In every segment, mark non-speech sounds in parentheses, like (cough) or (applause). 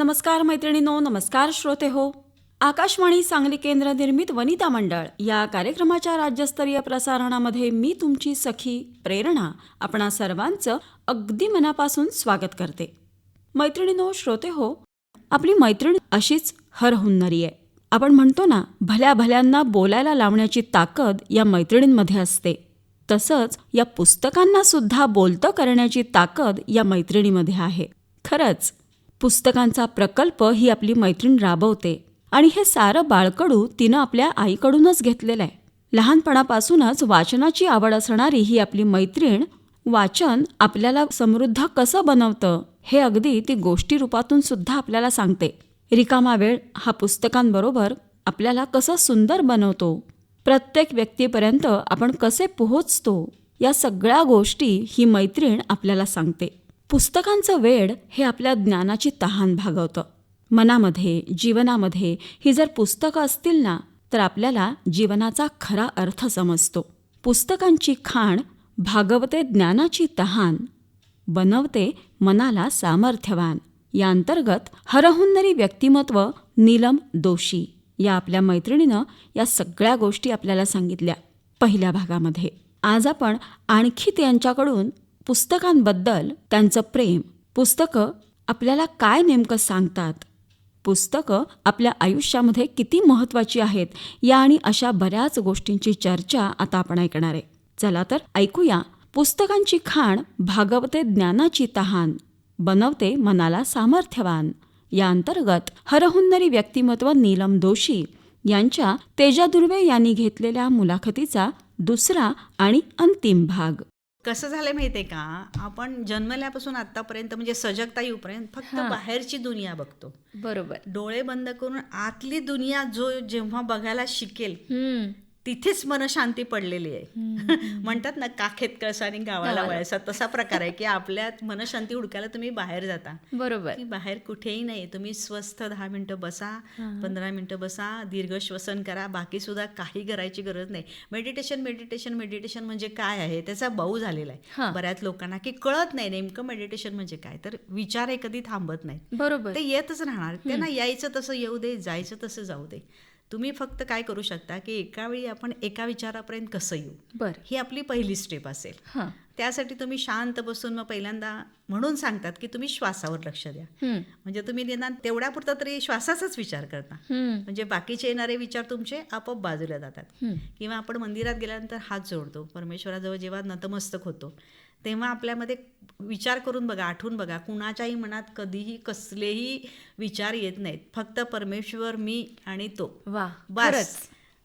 नमस्कार मैत्रिणींनो नमस्कार श्रोते हो. आकाशवाणी सांगली केंद्र निर्मित वनिता मंडळ या कार्यक्रमाच्या राज्यस्तरीय प्रसारणामध्ये मी तुमची सखी प्रेरणा आपणा सर्वांचं अगदी मनापासून स्वागत करते. मैत्रिणींनो श्रोते हो आपली मैत्रीण अशीच हरहुन्नरी आहे. आपण म्हणतो ना भल्या भल्यांना बोलायला लावण्याची ताकद या मैत्रिणींमध्ये असते. तसंच या पुस्तकांना सुद्धा बोलतं करण्याची ताकद या मैत्रिणीमध्ये आहे. खरंच पुस्तकांचा प्रकल्प ही आपली मैत्रीण राबवते. आणि हे सारं बाळकडू तिनं आपल्या आईकडूनच घेतलेलं आहे. लहानपणापासूनच वाचनाची आवड असणारी ही आपली मैत्रीण वाचन आपल्याला समृद्ध कसं बनवतं हे अगदी ती गोष्टी रूपातून सुद्धा आपल्याला सांगते. रिकामा वेळ हा पुस्तकांबरोबर आपल्याला कसं सुंदर बनवतो प्रत्येक व्यक्तीपर्यंत आपण कसे पोहोचतो या सगळ्या गोष्टी ही मैत्रीण आपल्याला सांगते. पुस्तकांचं वेड हे आपल्या ज्ञानाची तहान भागवतं. मनामध्ये जीवनामध्ये ही जर पुस्तकं असतील ना तर आपल्याला जीवनाचा खरा अर्थ समजतो. पुस्तकांची खाण भागवते ज्ञानाची तहान बनवते मनाला सामर्थ्यवान. या अंतर्गत हरहुन्नरी व्यक्तिमत्व नीलम दोशी या आपल्या मैत्रिणीनं या सगळ्या गोष्टी आपल्याला सांगितल्या. पहिल्या भागामध्ये. आज आपण आणखी त्यांच्याकडून पुस्तकांबद्दल त्यांचं प्रेम. पुस्तकं आपल्याला काय नेमकं सांगतात? पुस्तकं आपल्या आयुष्यामध्ये किती महत्त्वाची आहेत? या आणि अशा बऱ्याच गोष्टींची चर्चा आता आपण ऐकणार आहे. चला तर ऐकूया. पुस्तकांची खाण भागवते ज्ञानाची तहान. बनवते मनाला सामर्थ्यवान. या अंतर्गत हरहुन्नरी व्यक्तिमत्व नीलम दोशी यांच्या तेजा दुर्वे यांनी घेतलेल्या मुलाखतीचा दुसरा आणि अंतिम भाग. कसं झालंय माहितीये का? आपण जन्मल्यापासून आतापर्यंत म्हणजे सजगता येऊपर्यंत फक्त बाहेरची दुनिया बघतो. बरोबर. डोळे बंद करून आतली दुनिया जो जेव्हा बघायला शिकेल हम्म. तिथेच मन शांती पडलेली आहे. (laughs) म्हणतात ना काखेत कळसा आणि गावाला. वळसा. तसा प्रकार आहे की आपल्यात मनशांती हुडकायला तुम्ही बाहेर जाता. बरोबर. की बाहेर कुठेही नाही. तुम्ही स्वस्थ दहा मिनिटं बसा पंधरा मिनिटं बसा दीर्घ श्वसन करा. बाकी सुद्धा काही करायची गरज नाही. मेडिटेशन मेडिटेशन मेडिटेशन म्हणजे काय आहे? त्याचा बाऊ झालेला. आहे. बऱ्याच लोकांना की कळत नाही नेमकं मेडिटेशन म्हणजे काय? तर विचार कधी थांबत नाही बरोबर. ते येतच राहणार. त्यांना यायचं तसं येऊ दे जायचं तसं जाऊ दे. तुम्ही फक्त काय करू शकता की एका वेळी आपण एका विचारापर्यंत कसं येऊ? बर. ही आपली पहिली स्टेप असेल. हां. त्यासाठी तुम्ही शांत बसून मग पहिल्यांदा म्हणून सांगतात की तुम्ही श्वासावर लक्ष द्या. म्हणजे तुम्ही निदान तेवढ्यापुरता तरी श्वासाचाच विचार करता. म्हणजे बाकीचे येणारे विचार तुमचे आपोआप बाजूला जातात. किंवा आपण मंदिरात गेल्यानंतर हात जोडतो. परमेश्वराजवळ जेव्हा नतमस्तक होतो तेव्हा आपल्यामध्ये विचार करून बघा आठवून बघा कुणाच्याही मनात कधीही कसलेही विचार येत नाहीत. फक्त परमेश्वर मी आणि तो. वा बस. खरंच.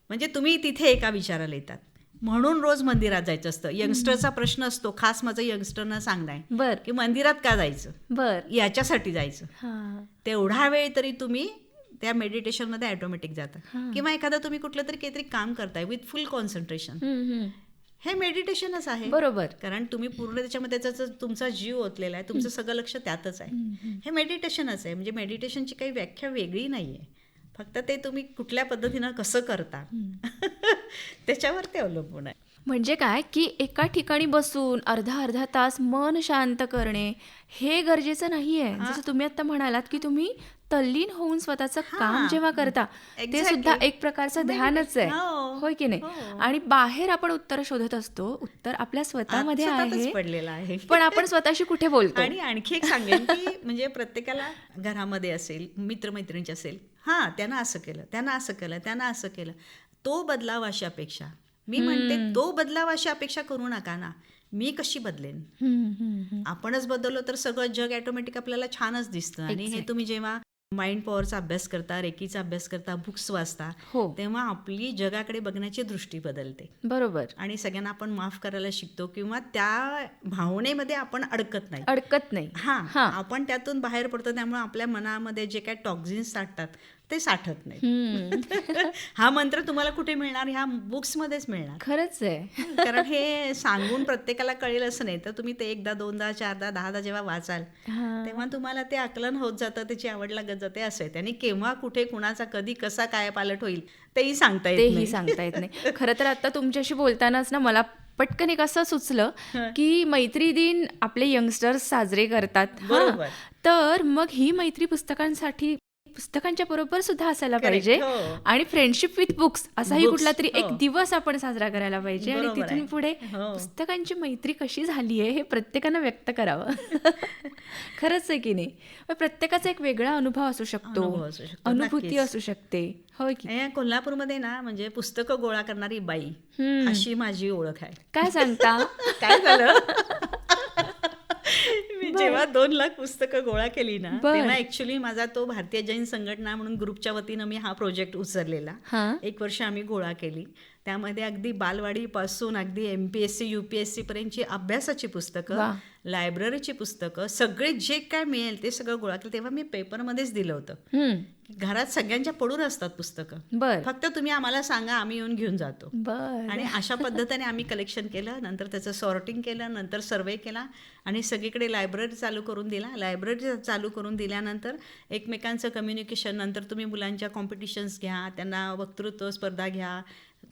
म्हणजे तुम्ही तिथे एका विचाराला येतात. म्हणून रोज मंदिरात जायचं असतं. यंगस्टरचा प्रश्न असतो खास माझं यंगस्टरना सांगणं आहे बर. की मंदिरात का जायचं? बर. याच्यासाठी जायचं. तेवढा वेळ तरी तुम्ही त्या मेडिटेशनमध्ये ऑटोमॅटिक जाता. किंवा एखादं तुम्ही कुठलं तरी काहीतरी काम करताय विथ फुल कॉन्सन्ट्रेशन. हे मेडिटेशनच आहे. बरोबर. कारण तुम्ही पूर्ण त्याच्यामध्ये त्याचा तुमचा जीव ओतलेला आहे तुमचं सगळं लक्ष त्यातच आहे. हे मेडिटेशनच आहे. म्हणजे मेडिटेशनची काही व्याख्या वेगळी नाही आहे फक्त ते तुम्ही कुठल्या पद्धतीनं कसं करता (laughs) त्याच्यावर ते अवलंबून आहे. म्हणजे काय? की एका ठिकाणी बसून अर्धा अर्धा तास मन शांत करणे हे गरजेचं नाहीये. जसं तुम्ही आता म्हणालात की तुम्ही तल्लीन होऊन स्वतःचं काम. जेव्हा करता ते. सुद्धा एक प्रकारचं ध्यानच आहे. हो. होय की नाही? हो. आणि बाहेर आपण उत्तर शोधत असतो उत्तर आपल्या स्वतःमध्ये आहे पडलेलं आहे. पण आपण स्वतःशी कुठे बोलतो? आणि आणखी एक सांगेन की म्हणजे प्रत्येकाला घरामध्ये असेल मित्रमैत्रिणीचे असेल हां त्यानं असं केलं त्यानं असं केलं त्यानं असं केलं. तो बदलाव अशी अपेक्षा. मी म्हणते तो बदलाव अशी अपेक्षा करू नका ना. मी कशी बदलेन. आपणच बदललो तर सगळं जग ऑटोमॅटिक आपल्याला छानच दिसतं. आणि हे तुम्ही जेव्हा माइंड पॉवरचा अभ्यास करता रेकीचा अभ्यास करता बुक्स वाचता हो. तेव्हा आपली जगाकडे बघण्याची दृष्टी बदलते. बरोबर. आणि सगळ्यांना आपण माफ करायला शिकतो किंवा त्या भावनेमध्ये आपण अडकत नाही. अडकत नाही. हा हा. आपण त्यातून बाहेर पडतो त्यामुळे आपल्या मनामध्ये जे काय टॉक्झिन्स साठतात ते साठत नाही. (laughs) हा मंत्र तुम्हाला कुठे मिळणार? ह्या बुक्समध्येच मिळणार. खरंच आहे. (laughs) कारण हे सांगून प्रत्येकाला कळेल असं नाही. तर तुम्ही ते एकदा दोनदा चारदा दहादा जेव्हा वाचाल. तेव्हा तुम्हाला ते आकलन होत जातं त्याची आवड लागत जाते. असं आहे आणि केव्हा कुठे कुणाचा कधी कसा काय पालट होईल तेही सांगता येत तेही सांगता येत नाही. (laughs) खरं तर आता तुमच्याशी बोलतानाच ना मला पटकन एक असं सुचलं की मैत्री दिन आपले यंगस्टर्स साजरे करतात. हा. तर मग ही मैत्री पुस्तकांसाठी पुस्तकांच्या बरोबर सुद्धा असायला पाहिजे हो. आणि फ्रेंडशिप विथ बुक्स असाही कुठला तरी एक हो. दिवस आपण साजरा करायला पाहिजे आणि तिथून. पुढे हो. पुस्तकांची मैत्री कशी झाली आहे हे प्रत्येकानं व्यक्त करावं (laughs) खरंच आहे की नाही प्रत्येकाचा एक वेगळा अनुभव असू शकतो अनुभूती. असू शकते होय की कोल्हापूरमध्ये ना म्हणजे पुस्तकं गोळा करणारी बाई. अशी माझी ओळख आहे काय सांगता (laughs) काय झालं (laughs) जेव्हा दोन लाख पुस्तकं गोळा केली ना. तेव्हा ऍक्च्युली माझा तो भारतीय जैन संघटना म्हणून ग्रुपच्या वतीनं मी हा प्रोजेक्ट उचललेला. एक वर्ष आम्ही गोळा केली. त्यामध्ये अगदी बालवाडीपासून अगदी M P S C U P S C पर्यंतची अभ्यासाची पुस्तकं. लायब्ररीची पुस्तकं सगळे जे काय मिळेल ते सगळं गोळा केलं. तेव्हा मी पेपरमध्येच दिलं होतं. घरात सगळ्यांच्या पडून असतात पुस्तकं. बर. फक्त तुम्ही आम्हाला सांगा आम्ही येऊन घेऊन जातो. बर. आणि अशा पद्धतीने आम्ही कलेक्शन केलं नंतर त्याचं सॉर्टिंग केलं नंतर सर्वे केला आणि सगळीकडे लायब्ररी चालू करून दिला. लायब्ररी चालू करून दिल्यानंतर एकमेकांचं कम्युनिकेशन नंतर तुम्ही मुलांच्या कॉम्पिटिशन्स घ्या त्यांना वक्तृत्व स्पर्धा घ्या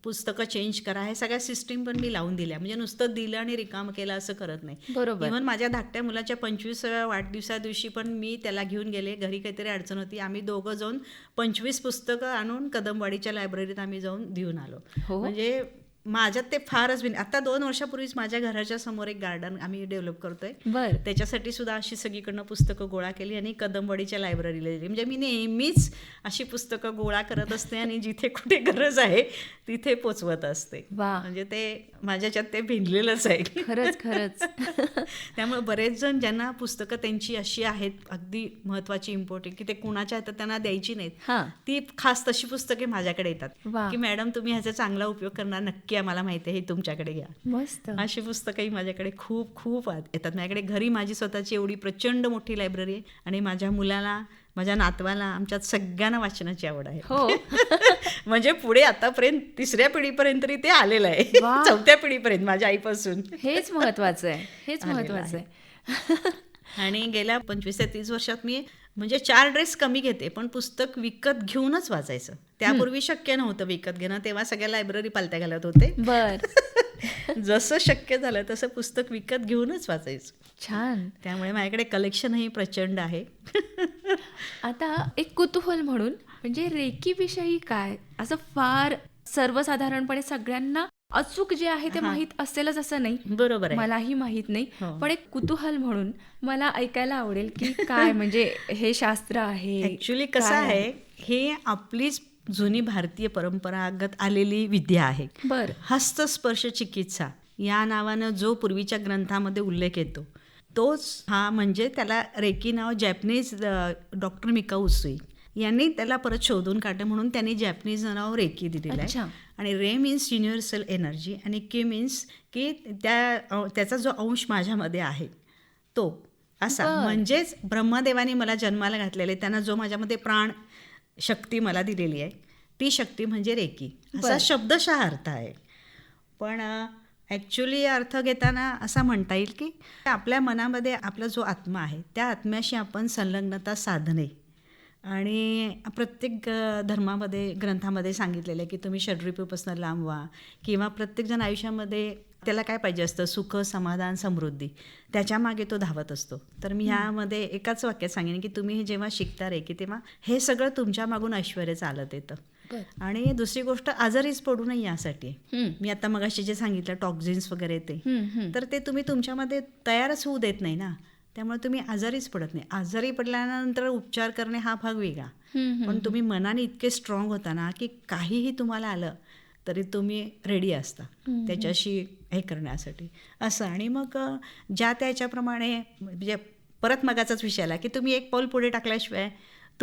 पुस्तकं चेंज करा हे सगळ्या सिस्टीम पण मी लावून दिल्या. म्हणजे नुसतं दिलं आणि रिकाम केलं असं करत नाही. बरोबर. इव्हन माझ्या धाकट्या मुलाच्या पंचवीसाव्या वाढदिवसा दिवशी पण मी त्याला घेऊन गेले. घरी काहीतरी अडचण होती. आम्ही दोघं जाऊन पंचवीस पुस्तकं आणून कदमवाडीच्या लायब्ररीत आम्ही जाऊन देऊन आलो. हो. म्हणजे माझ्यात ते फारच बिन आता दोन वर्षापूर्वीच माझ्या घराच्या समोर एक गार्डन आम्ही डेव्हलप करतोय. बर. त्याच्यासाठी सुद्धा अशी सगळीकडनं पुस्तकं गोळा केली आणि कदमवाडीच्या लायब्ररीला दिली म्हणजे मी नेहमीच अशी पुस्तकं गोळा करत असते आणि जिथे कुठे गरज आहे तिथे पोचवत असते. वा. म्हणजे ते माझ्याच्यात ते भिनलेलंच आहे. खरंच खरंच. (laughs) त्यामुळे बरेच जण ज्यांना पुस्तकं त्यांची अशी आहेत अगदी महत्वाची इम्पॉर्टंट की ते कुणाच्या हातात त्यांना द्यायची नाहीत. ती खास तशी पुस्तके माझ्याकडे येतात. की मॅडम तुम्ही ह्याचा चांगला उपयोग करणार नक्की आम्हाला माहिती आहे हे तुमच्याकडे घ्या. मस्त. अशी पुस्तकंही माझ्याकडे खूप खूप येतात. माझ्याकडे घरी माझी स्वतःची एवढी प्रचंड मोठी लायब्ररी आहे आणि माझ्या मुलाला माझ्या नातवाला आमच्यात सगळ्यांना वाचनाची आवड आहे. हो. (laughs) म्हणजे पुढे आतापर्यंत तिसऱ्या पिढीपर्यंत तरी ते आलेलं आहे. चौथ्या पिढीपर्यंत माझ्या आईपासून. हेच महत्वाचं आहे. हेच महत्वाचं आहे. आहे. (laughs) आणि गेल्या पंचवीस ते तीस वर्षात मी म्हणजे चार ड्रेस कमी घेते पण पुस्तक विकत घेऊनच वाचायचं. त्यापूर्वी शक्य नव्हतं विकत घेणं तेव्हा सगळ्या लायब्ररी पालत्या घालत होते. बर. (laughs) जसं शक्य झालं तसं पुस्तक विकत घेऊनच वाचायचं. छान. त्यामुळे माझ्याकडे कलेक्शनही प्रचंड आहे. (laughs) आता एक कुतूहल म्हणून म्हणजे रेकी विषयी काय? असं फार सर्वसाधारणपणे सगळ्यांना अचूक जे आहे ते माहीत असेलच असं नाही. बरोबर आहे. मलाही माहीत नाही. हो. पण एक कुतूहल म्हणून मला ऐकायला आवडेल की काय (laughs) म्हणजे हे शास्त्र आहे ऍक्च्युली कसं काय आहे हे आपलीच जुनी भारतीय परंपरागत आलेली विद्या आहे. बर. हस्तस्पर्श चिकित्सा या नावानं जो पूर्वीच्या ग्रंथामध्ये उल्लेख येतो तोच हा म्हणजे त्याला रेकी नाव जॅपनीज डॉक्टर मिका उसूई यांनी त्याला परत शोधून काढलं म्हणून त्यांनी जॅपनीज नाव रेकी दिलेलं. आहे आणि रे मीन्स युनिव्हर्सल एनर्जी आणि के मीन्स की त्या त्याचा जो अंश माझ्यामध्ये आहे तो असा. म्हणजेच ब्रह्मदेवाने मला जन्माला घातलेले त्यांना जो माझ्यामध्ये प्राण शक्ती मला दिलेली आहे ती शक्ती म्हणजे रेकी असा. शब्दशः अर्थ आहे पण ॲक्च्युली अर्थ घेताना असा म्हणता येईल की आपल्या मनामध्ये आपला जो आत्मा आहे त्या आत्म्याशी आपण संलग्नता साधणे आणि प्रत्येक धर्मामध्ये ग्रंथामध्ये सांगितलेलं आहे की तुम्ही षड्रिपूपासून लांब व्हा किंवा प्रत्येकजण आयुष्यामध्ये त्याला काय पाहिजे असतं? सुख समाधान समृद्धी. त्याच्यामागे तो धावत असतो. तर मी ह्यामध्ये एकाच वाक्यात सांगेन की तुम्ही हे जेव्हा शिकता रे की तेव्हा हे सगळं तुमच्या मागून ऐश्वर चालत येतं. आणि दुसरी गोष्ट आजारीच पडू नये यासाठी. मी आता मगाशी जे सांगितलं टॉक्झिन्स वगैरे ते. तर ते तुम्ही तुमच्यामध्ये तयारच होऊ देत नाही ना. त्यामुळे तुम्ही आजारीच पडत नाही. आजारी पडल्यानंतर उपचार करणे हा भाग वेगळा. पण तुम्ही मनाने इतके स्ट्रॉंग होता ना की काहीही तुम्हाला आलं तरी तुम्ही रेडी असता त्याच्याशी हे करण्यासाठी. असं. आणि मग ज्या त्याच्याप्रमाणे म्हणजे परत मगाचाच विषय आला की तुम्ही एक पाऊल पुढे टाकल्याशिवाय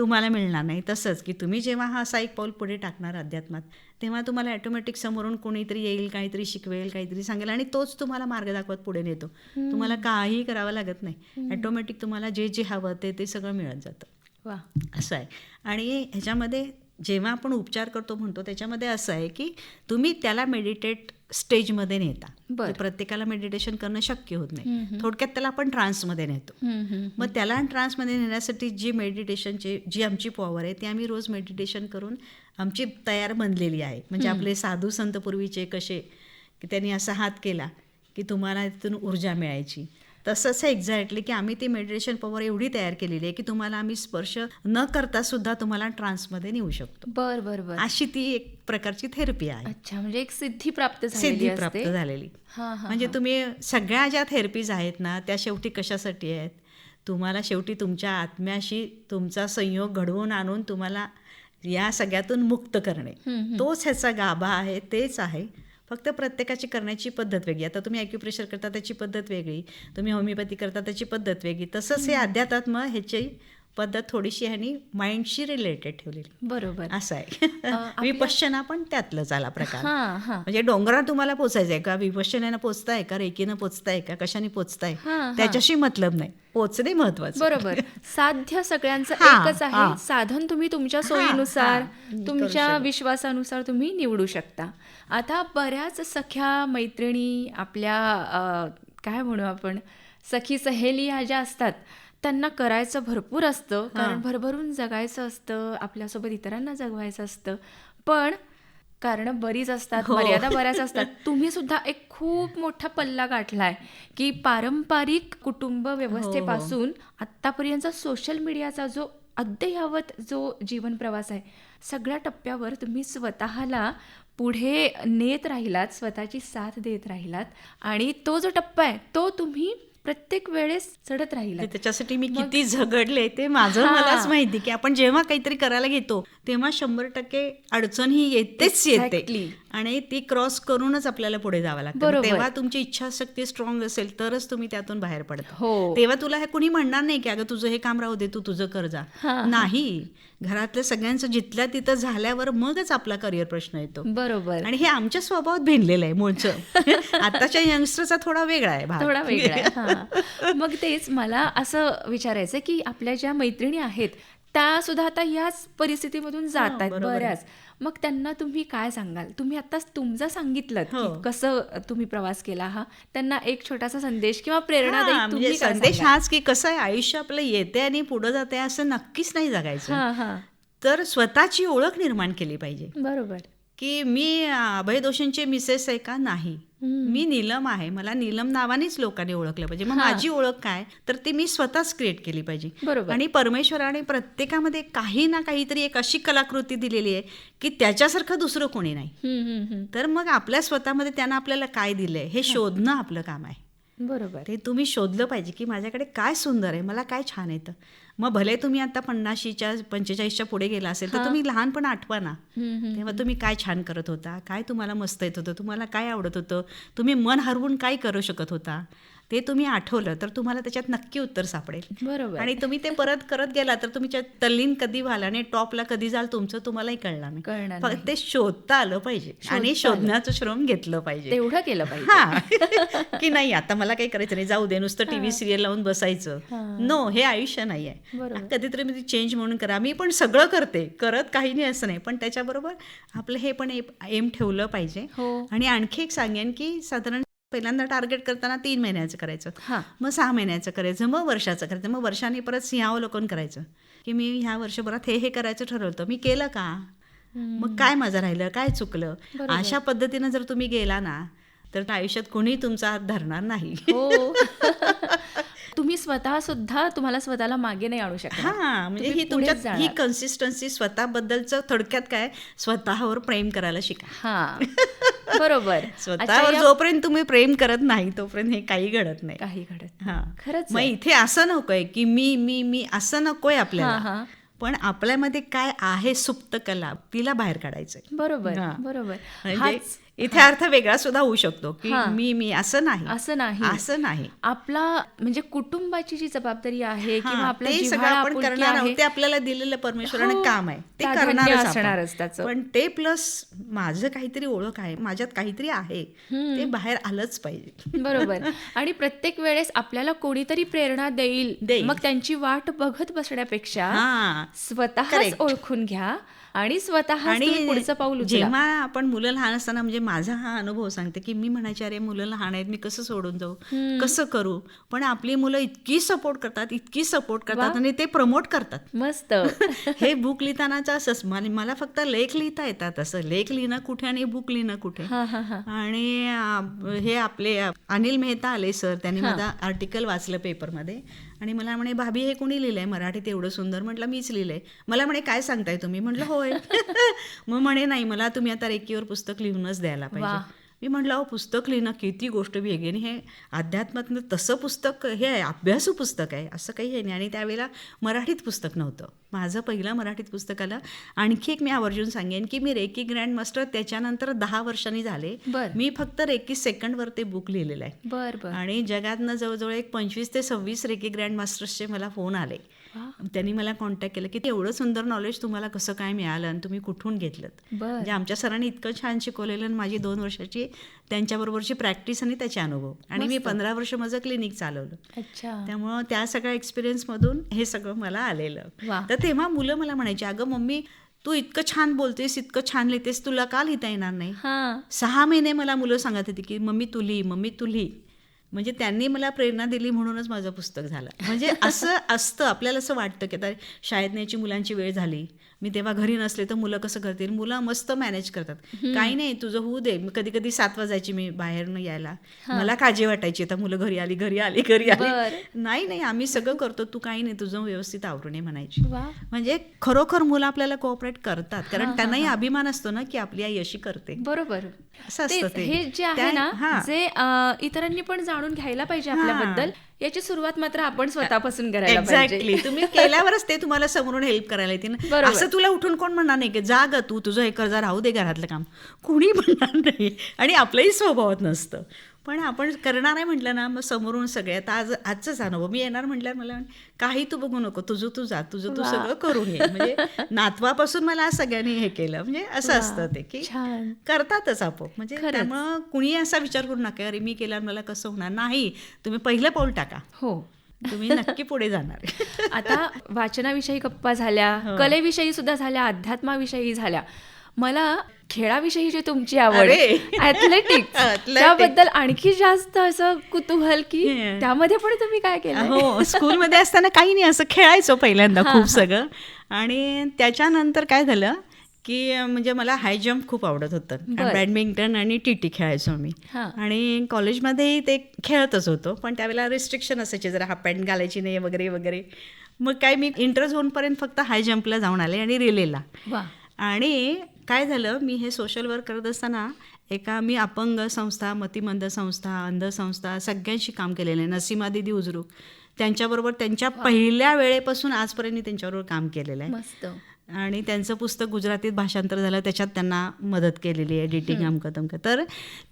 तुम्हाला मिळणार नाही. तसंच की तुम्ही जेव्हा हा असा एक पाऊल पुढे टाकणार अध्यात्मात तेव्हा तुम्हाला ॲटोमॅटिक समोरून कोणीतरी येईल काहीतरी शिकवेल काहीतरी सांगेल आणि तोच तुम्हाला मार्ग दाखवत पुढे नेतो. तुम्हाला काही करावं लागत नाही. ॲटोमॅटिक तुम्हाला जे जे हवं ते ते सगळं मिळत जातं. वा. असं आहे. आणि ह्याच्यामध्ये जेव्हा आपण उपचार करतो म्हणतो त्याच्यामध्ये असं आहे की तुम्ही त्याला मेडिटेट स्टेजमध्ये नेता. प्रत्येकाला मेडिटेशन करणं शक्य होत नाही. थोडक्यात त्याला आपण ट्रान्समध्ये नेतो. मग त्याला ट्रान्समध्ये नेण्यासाठी जी मेडिटेशनची जी आमची पॉवर आहे ती आम्ही रोज मेडिटेशन करून आमची तयार बनलेली आहे. म्हणजे आपले साधू संत पूर्वीचे कसे की त्यांनी असा हात केला की तुम्हाला तिथून ऊर्जा मिळायची. तसंच आहे एक्झॅक्टली की आम्ही ती मेडिटेशन पॉवर एवढी तयार केलेली आहे की तुम्हाला आम्ही स्पर्श न करता सुद्धा तुम्हाला ट्रान्समध्ये नेऊ शकतो. बर बर बर. अशी ती एक प्रकारची थेरपी आहे. अच्छा म्हणजे एक सिद्धी प्राप्त सिद्धी प्राप्त झालेली. म्हणजे तुम्ही सगळ्या ज्या थेरपीज आहेत ना त्या शेवटी कशासाठी आहेत? तुम्हाला शेवटी तुमच्या आत्म्याशी तुमचा संयोग घडवून आणून तुम्हाला या सगळ्यातून मुक्त करणे. तोच ह्याचा गाभा आहे तेच आहे. फक्त प्रत्येकाची करण्याची पद्धत वेगळी. आता तुम्ही ॲक्युप्रेशर करता त्याची पद्धत वेगळी तुम्ही होमिओपॅथी करता त्याची पद्धत वेगळी. तसंच हे अध्यात्म ह्याची पद्धत थोडीशी ह्यानी माइंडशी रिलेटेड ठेवलेली. बरोबर. असं आहे. (laughs) विपश्यना पण त्यातलंच आला प्रकार. म्हणजे डोंगरावर तुम्हाला पोचायचंय का? विपश्यनेनं पोचताय का? रेकीनं पोचताय का? कशाने पोचताय. त्याच्याशी मतलब नाही. पोचणे महत्वाचं बरोबर. (laughs) साध्य सगळ्यांचं एकच आहे. साधन तुम्ही तुमच्या सोयीनुसार तुमच्या. विश्वासानुसार तुम्ही निवडू शकता. आता बऱ्याच सख्या मैत्रिणी आपल्या काय म्हणू आपण? सखी सहेली ह्या ज्या असतात त्यांना करायचं भरपूर असतं कारण भरभरून जगायचं असतं आपल्यासोबत इतरांना जगवायचं असतं. पण कारण बरीच असतात हो. मर्यादा बऱ्याच असतात. तुम्ही सुद्धा एक खूप मोठा पल्ला गाठलाय की पारंपरिक कुटुंब व्यवस्थेपासून आत्तापर्यंतचा सोशल मीडियाचा जो अद्ययावत जो जीवन प्रवास आहे सगळ्या टप्प्यावर तुम्ही स्वतःला पुढे नेत राहिलात स्वतःची साथ देत राहिलात आणि तो जो टप्पा आहे तो तुम्ही प्रत्येक वेळेस चढत म्हणजे त्याच्यासाठी मी किती झगडले ते माझं. मलाच माहिती की आपण जेव्हा काहीतरी करायला घेतो तेव्हा शंभर टक्के अडचण ही येतेच येते. आणि ती क्रॉस करूनच आपल्याला पुढे जावं लागतं. तेव्हा तुमची इच्छाशक्ती स्ट्रॉंग असेल तरच तुम्ही त्यातून बाहेर पडता हो. तेव्हा तुला हे कुणी म्हणणार नाही की अगं तुझं हे काम राहू दे तू तुझं कर जा. नाही घरातल्या सगळ्यांचं जिथल्या तिथं झाल्यावर मगच आपला करिअर प्रश्न येतो बरोबर आणि हे आमच्या स्वभावात भिनलेलं आहे मूळचं (laughs) आताच्या यंगस्टरचा थोडा वेगळा आहे थोडा वेगळा आहे, हा. मग तेच मला असं विचारायचं की आपल्या ज्या मैत्रिणी आहेत त्या सुद्धा आता याच परिस्थितीमधून जात आहेत. बऱ्याच मग त्यांना तुम्ही काय सांगाल? तुम्ही आताच तुमचं सांगितलं की हो. कसं तुम्ही प्रवास केला हा. त्यांना एक छोटासा संदेश किंवा तुम्ही म्हणजे संदेश? हाच की कसं आहे आयुष्य आपलं येते आणि पुढे जाते असं नक्कीच नाही जगायचं. तर स्वतःची ओळख निर्माण केली पाहिजे. बरोबर. की मी अभय दोषींचे मिसेस आहे का? नाही. मी नीलम आहे. मला नीलम नावानेच लोकांनी ओळखलं पाहिजे. मग. माझी ओळख काय? तर ती मी स्वतःच क्रिएट केली पाहिजे. बरोबर. आणि परमेश्वराने प्रत्येकामध्ये काही ना काहीतरी एक अशी कलाकृती दिलेली आहे की त्याच्यासारखं दुसरं कोणी नाही. तर मग आपल्या स्वतःमध्ये त्यानं आपल्याला काय दिलंय हे. शोधणं आपलं काम आहे. बरोबर. ते तुम्ही शोधलं पाहिजे की माझ्याकडे काय सुंदर आहे मला काय छान येतं. मग भले तुम्ही आता पन्नाशीच्या पंचेचाळीसच्या पुढे गेला असेल तर तुम्ही लहानपण आठवा ना. तेव्हा तुम्ही काय छान करत होता काय तुम्हाला मस्त येत होतं तुम्हाला काय आवडत होतं तुम्ही मन हरवून काय करू शकत होता? ते तुम्ही आठवलं तर तुम्हाला त्याच्यात नक्की उत्तर सापडेल. बरोबर. आणि तुम्ही ते परत करत गेला तर तुम्ही तल्लीन कधी व्हाल आणि टॉपला कधी जाल तुमचं तुम्हालाही कळणार नाही. कळणार फक्त ते शोधता आलं पाहिजे आणि. शोधण्याचं श्रम घेतलं पाहिजे. तेवढं केलं पाहिजे. हा. की नाही आता मला काही करायचं नाही जाऊ दे नुसतं टीव्ही सिरियल लावून बसायचं. नो हे आयुष्य नाही आहे. कधीतरी मी चेंज म्हणून करा. मी पण सगळं करते करत काही नाही असं नाही पण त्याच्याबरोबर आपलं हे पण एम ठेवलं पाहिजे. हो. आणि आणखी एक सांगेन की साधारण पहिल्यांदा टार्गेट करताना तीन महिन्याचं करायचं. मग सहा महिन्याचं करायचं मग वर्षाचं करायचं मग वर्षाने परत सिंहावलोकन करायचं. की मी ह्या वर्षभरात हे हे करायचं ठरवलं. मी केलं का? मग काय माझं राहिलं? काय चुकलं. अशा पद्धतीनं जर तुम्ही गेला ना तर आयुष्यात कोणी तुमचा हात धरणार नाही. हो. (laughs) तुम्ही स्वतः सुद्धा तुम्हाला स्वतःला मागे नाही आणू शकता हा म्हणजे ही जाणार. ही कन्सिस्टन्सी स्वतःबद्दलचं थोडक्यात काय? स्वतःवर प्रेम करायला शिका. हा बरोबर. (laughs) स्वतःवर जोपर्यंत तुम्ही प्रेम करत नाही तोपर्यंत हे काही घडत नाही. काही घडत हा. खरंच मग. इथे असं नकोय की मी मी मी असं नकोय आपल्याला. पण आपल्यामध्ये काय आहे सुप्त कला तिला बाहेर काढायचंय. बरोबर. बरोबर. म्हणजे इथे अर्थ वेगळा सुद्धा होऊ शकतो की. मी मी असं नाही असं नाही असं नाही आपला म्हणजे कुटुंबाची जी जबाबदारी आहे किंवा आपला सगळं आपण करणार आहोत आहे ते आपल्याला दिलेलं परमेश्वराने हो, काम आहे ते करणारच असणारच. त्याचं. पण ते प्लस माझं काहीतरी ओळख आहे माझ्यात काहीतरी आहे ते बाहेर आलंच पाहिजे बरोबर आणि प्रत्येक वेळेस आपल्याला कोणीतरी प्रेरणा देईल. मग त्यांची वाट बघत बसण्यापेक्षा स्वतःच. ओळखून घ्या आणि स्वतः पुढचं पाऊल जेव्हा आपण मुलं लहान असताना म्हणजे माझा हा अनुभव सांगते की मी म्हणायचे अरे मुलं लहान आहेत मी कसं सोडून जाऊ? कसं करू? पण आपली मुलं इतकी सपोर्ट करतात इतकी सपोर्ट करतात आणि ते प्रमोट करतात. मस्त. (laughs) हे बुक लिहितानाच असंच मला मला फक्त लेख लिहिता येतात असं. लेख लिहिणं कुठे आणि बुक लिहिणं कुठे? आणि हे आपले अनिल मेहता आले सर त्यांनी माझा आर्टिकल वाचलं पेपरमध्ये आणि मला म्हणे भाभी हे कोणी लिहिलंय मराठीत एवढं सुंदर? म्हटलं मीच लिहिलंय. मला म्हणे काय सांगताय तुम्ही? म्हटलं होय. (laughs) मग म्हणे नाही मला तुम्ही आता रेकीवर पुस्तक लिहूनच द्यायला. पाहिजे. मी म्हटलं अहो पुस्तक लिहिणं किती गोष्ट वेगळी हे अध्यात्मातनं तसं पुस्तक हे आहे अभ्यासू पुस्तक आहे असं काही हे नाही. आणि त्यावेळेला मराठीत पुस्तक नव्हतं. माझं पहिलं मराठीत पुस्तक आलं. आणखी एक मी आवर्जून सांगेन की मी रेकी ग्रँड मास्टर त्याच्यानंतर दहा वर्षांनी झाले. बर. मी फक्त रेकी सेकंडवर ते बुक लिहिलेलं आहे. बर बर. आणि जगातनं जवळजवळ एक पंचवीस ते सव्वीस रेकी ग्रँड मास्टर्सचे मला फोन आले. त्यांनी मला कॉन्टॅक्ट केलं की एवढं सुंदर नॉलेज तुम्हाला कसं काय मिळालं आणि तुम्ही कुठून घेतलं म्हणजे आमच्या सरांनी इतकं छान शिकवलेलं आणि माझी दोन वर्षाची त्यांच्याबरोबरची प्रॅक्टिस आणि त्याचे अनुभव. आणि मी पंधरा वर्ष माझं क्लिनिक चालवलं. अच्छा. त्यामुळं त्या सगळ्या एक्सपिरियन्समधून हे सगळं मला आलेलं. तर तेव्हा मुलं मला म्हणायची अगं मम्मी तू इतकं छान बोलतेस इतकं छान लिहितेस तुला का लिहिता येणार नाही? सहा महिने मला मुलं सांगत होती की मम्मी तू लिही मम्मी तू लिही म्हणजे त्यांनी मला प्रेरणा दिली म्हणूनच माझं पुस्तक झालं. म्हणजे (laughs) असं असतं आपल्याला असं वाटतं की आता शाळेत न्यायची मुलांची वेळ झाली मी तेव्हा घरी नसले तर मुलं कसं करतील? मुलं मस्त मॅनेज करतात. काही नाही तुझं होऊ दे. कधी कधी सात वाजायची मी बाहेरनं यायला. मला काळजी वाटायची आता मुलं घरी आली घरी आली घरी आली. नाही नाही आम्ही सगळं करतो. तू काही नाही तुझं व्यवस्थित आवरून ये म्हणायची. म्हणजे खरोखर मुलं आपल्याला कोऑपरेट करतात. कारण त्यांनाही अभिमान असतो ना की आपली आई अशी करते. बरोबर. असं असतं ते. हे जे आहे ना. जे इतरांनी पण जाणून घ्यायला पाहिजे आपल्याबद्दल. याची सुरुवात मात्र आपण स्वतःपासून करायला एक्झॅक्टली तुम्ही केल्यावरच ते तुम्हाला समोरून हेल्प करायला येते ना बरोबर. असं तुला उठून कोण म्हणणार नाही की जा ग तू तुझं हे कर्जा राहू दे घरातलं काम. कुणी म्हणणार नाही. आणि आपलंही स्वभावात नसतं. पण आपण करणार आहे म्हटलं ना मग समोरून सगळे. आता आज आजचाच अनुभव. मी येणार म्हटल्यावर मला काही तू बघू नको तुझं तू जा तुझं तू. सगळं करून ये म्हणजे (laughs) नातवापासून मला सगळ्यांनी हे केलं. म्हणजे असं असतं ते की करतातच आपोआप. म्हणजे. त्यामुळं कुणी असा विचार करू नका अरे मी केल्यावर मला कसं होणार? नाही. तुम्ही पहिलं पाऊल टाका. हो. तुम्ही नक्की पुढे जाणार. (laughs) आता वाचनाविषयी गप्पा झाल्या हो. कलेविषयी सुद्धा झाल्या अध्यात्माविषयी झाल्या. मला खेळाविषयी जी तुमची आवड! ऍथलेटिक्स. (laughs) त्याबद्दल आणखी जास्त असं कुतूहल की. त्यामध्ये पण तुम्ही काय केलं हो स्कूलमध्ये असताना काही नाही असं खेळायचो पहिल्यांदा खूप सगळं आणि त्याच्यानंतर काय झालं की म्हणजे मला हाय जम्प खूप आवडत होतं. बॅडमिंटन आणि टी टी खेळायचो मी. आणि कॉलेजमध्येही ते खेळतच होतो पण त्यावेळेला रिस्ट्रिक्शन असायचे जरा हाफ पॅन्ट घालायची नाही वगैरे वगैरे मग काय मी इंटर झोनपर्यंत फक्त हाय जम्पला जाऊन आले आणि रिलेला आणि काय झालं? मी हे सोशल वर्क करत असताना एका मी अपंग संस्था मतिमंद संस्था अंध संस्था सगळ्यांशी काम केलेलं आहे. नसीमा दिदी उजरूक. त्यांच्याबरोबर त्यांच्या पहिल्या वेळेपासून आजपर्यंत मी त्यांच्याबरोबर काम केलेलं आहे. मस्त. आणि त्यांचं पुस्तक गुजरातीत भाषांतर झालं त्याच्यात त्यांना मदत केलेली आहे एडिटिंग अमकं तमकं. तर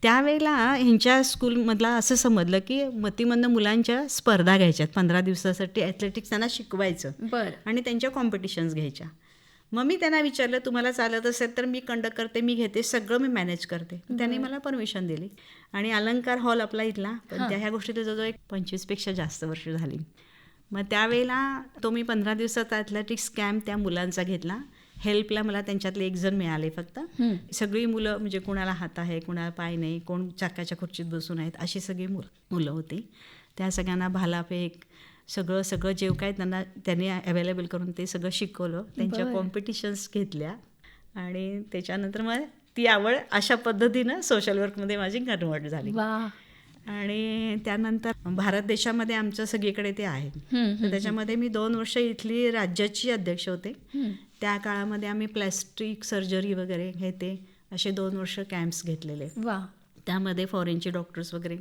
त्यावेळेला ह्यांच्या स्कूलमधला असं समजलं की मतिमंद मुलांच्या स्पर्धा घ्यायच्यात. पंधरा दिवसासाठी ॲथलेटिक्स त्यांना शिकवायचं बर. आणि त्यांच्या कॉम्पिटिशन्स घ्यायच्या. मग मी त्यांना विचारलं तुम्हाला चालत असेल तर मी कंडक्ट करते मी घेते सगळं मी मॅनेज करते. त्यांनी मला परमिशन दिली. आणि अलंकार हॉल आपला इथला पण त्या ह्या गोष्टीला जवळजवळ एक पंचवीसपेक्षा जास्त वर्ष झाली. मग त्यावेळेला तो मी पंधरा दिवसाचा ॲथलेटिक्स कॅम्प त्या मुलांचा घेतला. हेल्पला मला त्यांच्यातले एक जण मिळाले फक्त. सगळी मुलं म्हणजे कोणाला हात आहे कोणाला पाय नाही कोण चाकाच्या खुर्चीत बसून आहेत अशी सगळी मुल मुलं होती. त्या सगळ्यांना भालाफेक सगळं सगळं जेव काय त्यांना त्यांनी अवेलेबल करून ते सगळं शिकवलं. त्यांच्या. कॉम्पिटिशन्स घेतल्या. आणि त्याच्यानंतर मग ती आवड अशा पद्धतीनं सोशल वर्कमध्ये माझी कन्वर्ट झाली. आणि त्यानंतर भारत देशामध्ये आमचं सगळीकडे ते आहे. तर त्याच्यामध्ये मी दोन वर्ष इथली राज्याची अध्यक्ष होते. त्या काळामध्ये आम्ही प्लॅस्टिक सर्जरी वगैरे हे ते असे दोन वर्ष कॅम्प्स घेतलेले. वा. त्यामध्ये फॉरेनचे डॉक्टर्स वगैरे.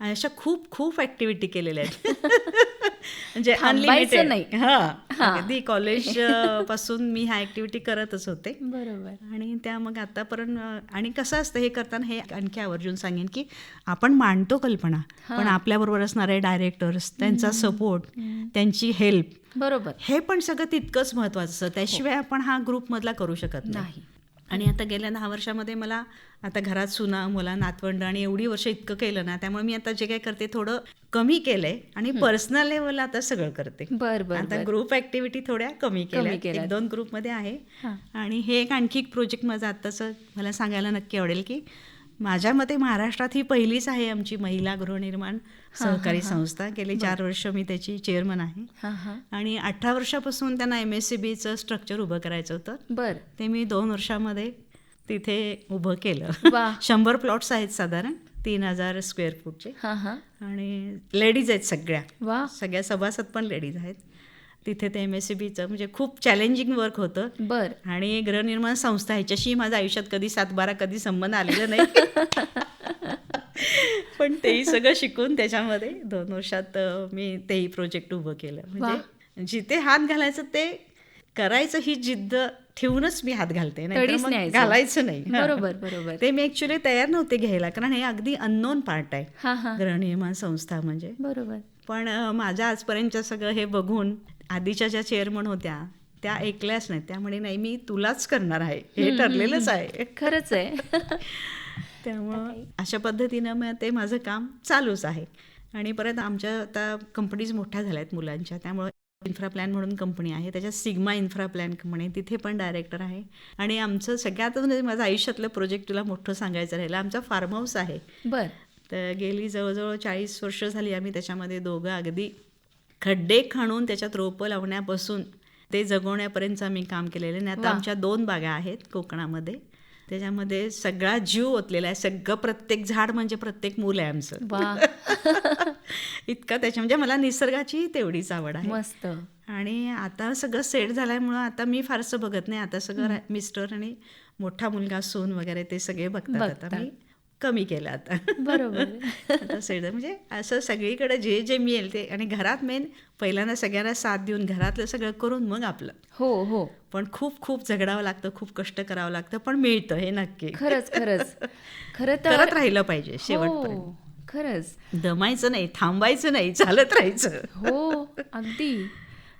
अशा खूप खूप ऍक्टिव्हिटी केलेल्या आहेत. (laughs) म्हणजे अनलिमिटेड नाही. हा. अगदी कॉलेजपासून मी ह्या ऍक्टिव्हिटी करतच होते. बरोबर. आणि त्या मग आतापर्यंत आणि कसं असतं हे करताना हे आणखी आवर्जून सांगेन की आपण मांडतो कल्पना पण आपल्याबरोबर असणारे डायरेक्टर्स त्यांचा सपोर्ट त्यांची हेल्प बरोबर. हे पण सगळं तितकंच महत्वाचं असतं. त्याशिवाय आपण हा ग्रुपमधला करू शकत नाही. आणि आता गेल्या दहा वर्षामध्ये मला आता घरात सुना मुला नातवंड आणि एवढी वर्ष इतकं केलं ना त्यामुळे मी आता जे काय करते थोडं कमी केलंय आणि पर्सनल लेवलला आता सगळं करते बर बर आता. ग्रुप ऍक्टिव्हिटी थोड्या कमी केल्या. एक दोन ग्रुपमध्ये आहे. आणि हे एक आणखी एक प्रोजेक्ट माझा आत्ताचं मला सांगायला नक्की आवडेल की माझ्या मते महाराष्ट्रात ही पहिलीच आहे आमची महिला गृहनिर्माण सहकारी संस्था. गेले चार वर्ष मी त्याची चेअरमन आहे. आणि अठरा वर्षापासून त्यांना एम एस सी बीचं स्ट्रक्चर उभं करायचं होतं. बर. ते मी दोन वर्षामध्ये तिथे उभं. केलं. (laughs) शंभर प्लॉट्स आहेत साधारण तीन हजार स्क्वेअर फूटचे हा हा. आणि लेडीज आहेत सगळ्या. वा. सगळ्या सभासद पण लेडीज आहेत. तिथे ते एम एस सी बीचं म्हणजे खूप चॅलेंजिंग वर्क होतं. बर. आणि गृहनिर्माण संस्था ह्याच्याशी माझ्या आयुष्यात कधी सातबारा कधी संबंध आलेला नाही. (laughs) पण तेही सगळं शिकून त्याच्यामध्ये दोन वर्षात मी तेही प्रोजेक्ट उभं केलं. म्हणजे जिथे हात घालायचं ते करायचं ही जिद्द ठेवूनच मी हात घालते. न्यायचं. घालायचं नाही. (laughs) बरोबर बरोबर. ते मी ऍक्च्युली तयार नव्हते घ्यायला कारण हे अगदी अननोन पार्ट आहे. गृहनिर्माण संस्था म्हणजे. बरोबर. पण माझ्या आजपर्यंतचं सगळं हे बघून आधीच्या ज्या चेअरमन होत्या त्या ऐकल्याच नाही त्यामुळे नाही मी तुलाच करणार आहे. हे ठरलेलंच आहे. खरंच आहे. (laughs) त्यामुळं अशा पद्धतीनं मग ते माझं काम चालूच आहे. आणि परत आमच्या आता कंपनीज मोठ्या झाल्या आहेत मुलांच्या. त्यामुळं इन्फ्रा प्लॅन म्हणून कंपनी आहे. त्याच्यात सिग्मा इन्फ्रा प्लॅन कंपनी तिथे पण डायरेक्टर आहे. आणि आमचं सगळ्यात म्हणजे माझं आयुष्यातलं प्रोजेक्ट तुला मोठं सांगायचं राहिलं आमचा फार्म हाऊस आहे. बर. तर गेली जवळजवळ चाळीस वर्ष झाली आम्ही त्याच्यामध्ये दोघं अगदी खड्डे खणून त्याच्यात रोपं लावण्यापासून ते जगवण्यापर्यंत आम्ही काम केलेलं आणि आता. आमच्या दोन बागा आहेत कोकणामध्ये. त्याच्यामध्ये सगळा जीव ओतलेला आहे. सगळं प्रत्येक झाड म्हणजे प्रत्येक मूल आहे आमचं. (laughs) इतका त्याच्या म्हणजे मला निसर्गाची तेवढीच आवड आहे. मस्त. आणि आता सगळं सेट झाल्यामुळं आता मी फारसं बघत नाही. आता सगळं मिस्टर आणि मोठा मुलगा सून वगैरे ते सगळे बघतात आता. मी. कमी केलं आता. बरोबर. म्हणजे असं सगळीकडे जे जे मिळेल ते. आणि घरात मेन पहिल्यांदा सगळ्यांना साथ देऊन घरातलं सगळं करून मग आपलं. हो हो. पण खूप खूप झगडावं लागतं खूप कष्ट करावं लागतं पण मिळतं हे नक्की. खरंच खरंच. खरं तर करत राहिलं पाहिजे शेवटपर्यंत. हो, खरंच. दमायचं नाही थांबायचं नाही चालत राहायचं. हो अगदी.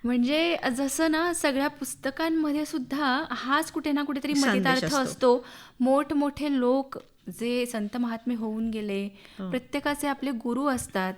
म्हणजे जसं ना सगळ्या पुस्तकांमध्ये सुद्धा हाच कुठे ना कुठेतरी मतितार्थ. असतो. मोठमोठे लोक जे संत महात्मे होऊन गेले. प्रत्येकाचे आपले गुरु असतात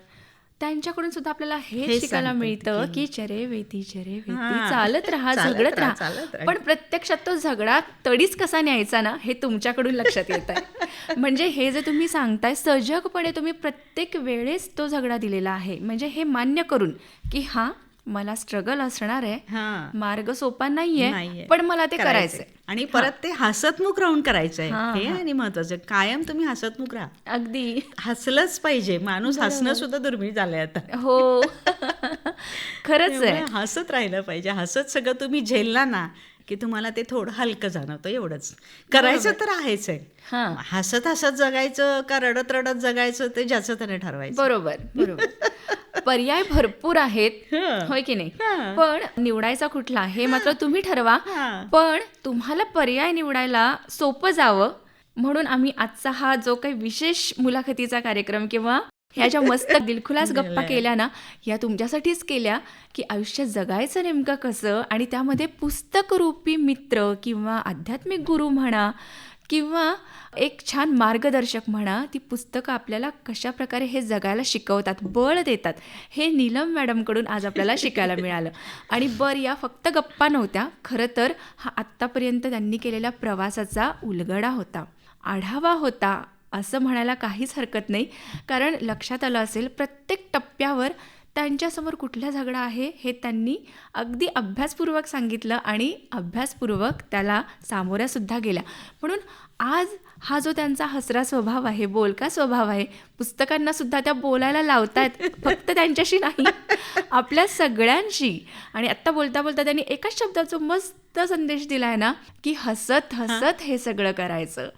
त्यांच्याकडून सुद्धा आपल्याला हे शिकायला मिळतं की- चरे वेती चरे वेती. चालत राहा झगडत राहा. पण प्रत्यक्षात तो झगडा तडीच कसा न्यायचा ना हे तुमच्याकडून लक्षात येत आहे (laughs) म्हणजे हे जे तुम्ही सांगताय सजगपणे तुम्ही प्रत्येक वेळेस तो झगडा दिलेला आहे म्हणजे हे मान्य करून की हा मला स्ट्रगल असणार आहे. हा. मार्ग सोपा नाहीये. पण मला ते करायचंय. आणि परत ते हसतमुख राहून करायचंय. हां, हे आणि महत्वाचं. कायम तुम्ही हसतमुख राहा. अगदी. हसलंच पाहिजे. माणूस हसणं सुद्धा दुर्मिळ झालंय आता. हो. (laughs) खरंच आहे. हसत राहिलं पाहिजे. हसत सगळं तुम्ही झेलला ना की तुम्हाला ते थोडं हलकं जाणवतं एवढंच. करायचं तर आहेच आहे. हा. हसत हसत जगायचं का रडत रडत जगायचं ते ज्याचं त्याने ठरवायचं. बरोबर बरोबर. पर्याय भरपूर आहेत. होय की नाही. पण निवडायचा कुठला हे मात्र तुम्ही ठरवा. पण तुम्हाला पर्याय निवडायला सोपं जावं. म्हणून आम्ही आजचा हा जो काही विशेष मुलाखतीचा कार्यक्रम किंवा ह्या ज्या मस्त दिलखुलास गप्पा. केल्या ना या तुमच्यासाठीच केल्या की आयुष्य जगायचं नेमकं कसं आणि त्यामध्ये पुस्तकरूपी मित्र किंवा आध्यात्मिक गुरु म्हणा किंवा एक छान मार्गदर्शक म्हणा ती पुस्तकं आपल्याला कशा प्रकारे हे जगायला शिकवतात बळ देतात हे नीलम मॅडमकडून आज आपल्याला शिकायला मिळालं आणि बर या फक्त गप्पा नव्हत्या खरं तर हा आत्तापर्यंत त्यांनी केलेल्या प्रवासाचा उलगडा होता आढावा होता असं म्हणायला काहीच हरकत नाही. कारण लक्षात आलं असेल प्रत्येक टप्प्यावर त्यांच्यासमोर कुठला झगडा आहे हे त्यांनी अगदी अभ्यासपूर्वक सांगितलं आणि अभ्यासपूर्वक त्याला सामोऱ्यासुद्धा गेल्या. म्हणून आज हा जो त्यांचा हसरा स्वभाव आहे बोलका स्वभाव आहे पुस्तकांना सुद्धा त्या बोलायला लावतायत फक्त त्यांच्याशी नाही आपल्या सगळ्यांशी. आणि आत्ता बोलता बोलता त्यांनी एकाच शब्दाचा मस्त संदेश दिला आहे ना की हसत हसत हे सगळं करायचं.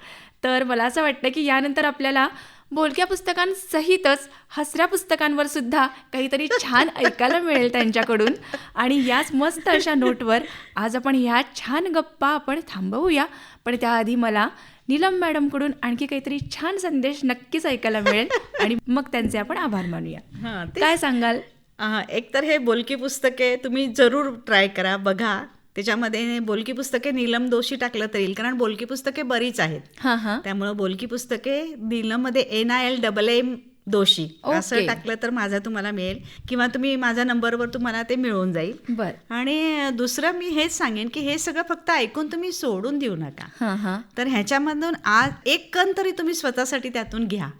तर मला असं वाटतं की यानंतर आपल्याला बोलक्या पुस्तकांसहितच हसऱ्या पुस्तकांवर सुद्धा काहीतरी छान (laughs) ऐकायला मिळेल त्यांच्याकडून. आणि याच मस्त अशा नोटवर आज आपण ह्या छान गप्पा आपण थांबवूया. पण त्याआधी मला नीलम मॅडमकडून आणखी काहीतरी छान संदेश नक्कीच ऐकायला मिळेल. (laughs) आणि मग त्यांचे आपण आभार मानूया. हां काय सांगाल? हा, एकतर हे बोलकी पुस्तके तुम्ही जरूर ट्राय करा बघा. त्याच्यामध्ये बोलकी पुस्तके नीलम दोषी टाकलं तर येईल कारण बोलकी पुस्तके बरीच आहेत. हां हां. त्यामुळं बोलकी पुस्तके नीलममध्ये N I L double M दोषी. असं. टाकलं तर माझा तुम्हाला मिळेल किंवा तुम्ही माझ्या नंबरवर तुम्हाला ते मिळून जाईल. बर. आणि दुसरं मी हेच सांगेन की हे सगळं फक्त ऐकून तुम्ही सोडून देऊ नका. तर ह्याच्यामधून आज एक कण तरी तुम्ही स्वतःसाठी त्यातून घ्या.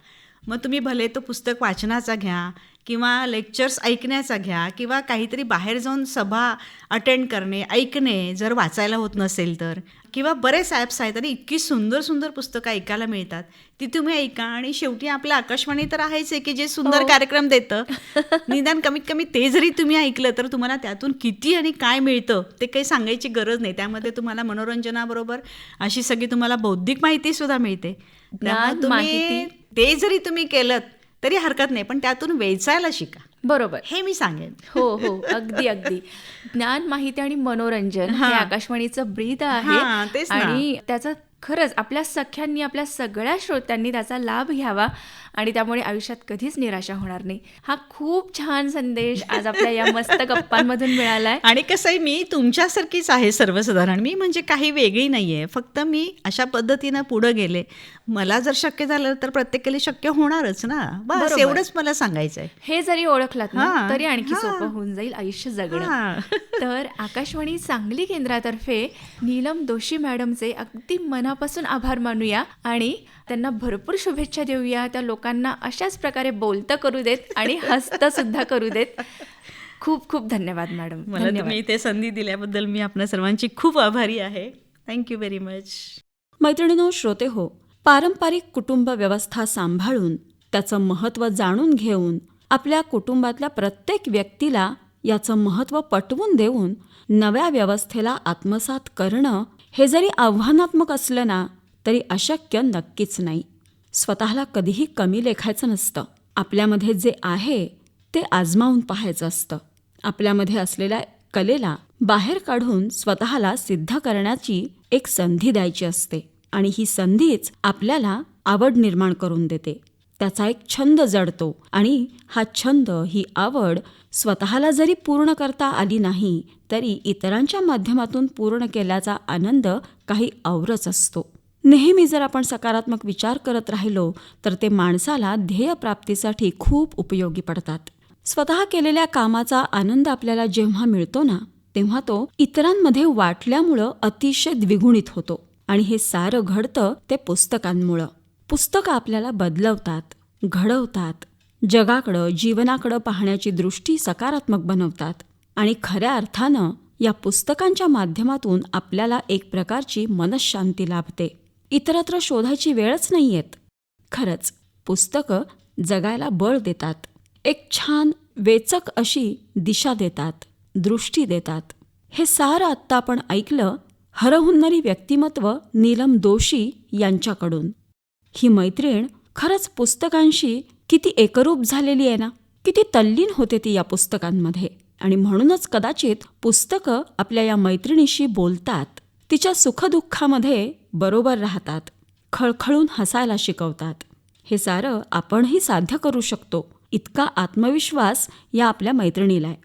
मग तुम्ही भले तो पुस्तक वाचनाचा घ्या किंवा लेक्चर्स ऐकण्याचा घ्या किंवा काहीतरी बाहेर जाऊन सभा अटेंड करणे ऐकणे जर वाचायला होत नसेल तर. किंवा बरेच ॲप्स आहेत आणि इतकी सुंदर सुंदर पुस्तकं ऐकायला मिळतात. ती तुम्ही ऐका आणि शेवटी आपलं आकाशवाणी तर आहेच आहे की जे सुंदर हो. कार्यक्रम देतं. (laughs) निदान कमीत कमी ते जरी तुम्ही ऐकलं तर तुम्हाला त्यातून किती आणि काय मिळतं ते काही सांगायची गरज नाही. त्यामध्ये तुम्हाला मनोरंजनाबरोबर अशी सगळी तुम्हाला बौद्धिक माहिती सुद्धा मिळते. त्यामुळे तुम्ही. ते जरी तुम्ही केलं तरी हरकत नाही पण त्यातून वेचायला शिका. बरोबर. हे मी सांगेन. हो हो अगदी अगदी. ज्ञान माहिती आणि मनोरंजन हे. आकाशवाणीचं ब्रीद आहे. आणि त्याचा खरंच आपल्या सख्यांनी आपल्या सगळ्या श्रोत्यांनी त्याचा लाभ घ्यावा. आणि त्यामुळे आयुष्यात कधीच निराशा होणार नाही. हा खूप छान संदेश आज आपल्या या मस्त गप्पांमधून मिळालाय. आणि कसं आहे मी तुमच्यासारखीच आहे सर्वसाधारण. मी म्हणजे काही वेगळी नाही आहे फक्त मी अशा पद्धतीनं पुढं गेले. मला जर शक्य झालं तर प्रत्येकाला शक्य होणारच ना. बस. एवढंच मला सांगायचं आहे हे जरी ओळखलात ना तरी आणखी. सोपं होऊन जाईल आयुष्य जगणं. (laughs) तर आकाशवाणी सांगली केंद्रातर्फे नीलम दोशी मॅडमचे अगदी मनापासून आभार मानूया. आणि त्यांना भरपूर शुभेच्छा देऊया. त्या लोकांना अशाच प्रकारे बोलतं करू देत आणि हस्त सुद्धा करू देत. खूप खूप धन्यवाद मॅडम. मला तुम्ही इथे संधी दिल्याबद्दल मी आपल्या सर्वांची खूप आभारी आहे. थँक्यू व्हेरी मच मैत्रिणीनो श्रोते हो पारंपरिक कुटुंब व्यवस्था सांभाळून त्याचं महत्त्व जाणून घेऊन आपल्या कुटुंबातल्या प्रत्येक व्यक्तीला याचं महत्त्व पटवून देऊन नव्या व्यवस्थेला आत्मसात करणं हे जरी आव्हानात्मक असलं ना तरी अशक्य नक्कीच नाही. स्वतःला कधीही कमी लेखायचं नसतं. आपल्यामध्ये जे आहे ते आजमावून पाहायचं असतं. आपल्यामध्ये असलेल्या कलेला बाहेर काढून स्वतःला सिद्ध करण्याची एक संधी द्यायची असते आणि ही संधीच आपल्याला आवड निर्माण करून देते. त्याचा एक छंद जडतो आणि हा छंद ही आवड स्वतःला जरी पूर्ण करता आली नाही तरी इतरांच्या माध्यमातून पूर्ण केल्याचा आनंद काही औरच असतो. नेहमी जर आपण सकारात्मक विचार करत राहिलो तर ते माणसाला ध्येयप्राप्तीसाठी खूप उपयोगी पडतात. स्वतः केलेल्या कामाचा आनंद आपल्याला जेव्हा मिळतो ना तेव्हा तो इतरांमध्ये वाटल्यामुळं अतिशय द्विगुणित होतो आणि हे सारं घडतं ते पुस्तकांमुळं. पुस्तकं आपल्याला बदलवतात घडवतात जगाकडं जीवनाकडं पाहण्याची दृष्टी सकारात्मक बनवतात आणि खऱ्या अर्थानं या पुस्तकांच्या माध्यमातून आपल्याला एक प्रकारची मनशांती लाभते. इतरत्र शोधायची वेळच नाही येत खरंच पुस्तकं जगायला बळ देतात. एक छान वेचक अशी दिशा देतात दृष्टी देतात. हे सारं आत्ता आपण ऐकलं हरहुन्नरी व्यक्तिमत्व नीलम दोशी यांच्याकडून. ही मैत्रीण खरंच पुस्तकांशी किती एकरूप झालेली आहे ना? किती तल्लीन होते ती या पुस्तकांमध्ये. आणि म्हणूनच कदाचित पुस्तकं आपल्या या मैत्रिणीशी बोलतात. तिच्या सुखदुःखामध्ये बरोबर राहतात. खळखळून हसायला शिकवतात. हे सारं आपणही साध्य करू शकतो. इतका आत्मविश्वास या आपल्या मैत्रिणीला आहे.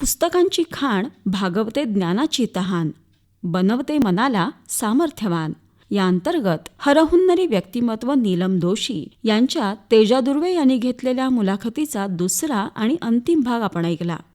पुस्तकांची खाण भागवते ज्ञानाची तहान. बनवते मनाला सामर्थ्यवान. या अंतर्गत हरहुन्नरी व्यक्तिमत्व नीलम दोशी यांच्या तेजा दुर्वे यांनी घेतलेल्या मुलाखतीचा दुसरा आणि अंतिम भाग आपण ऐकला.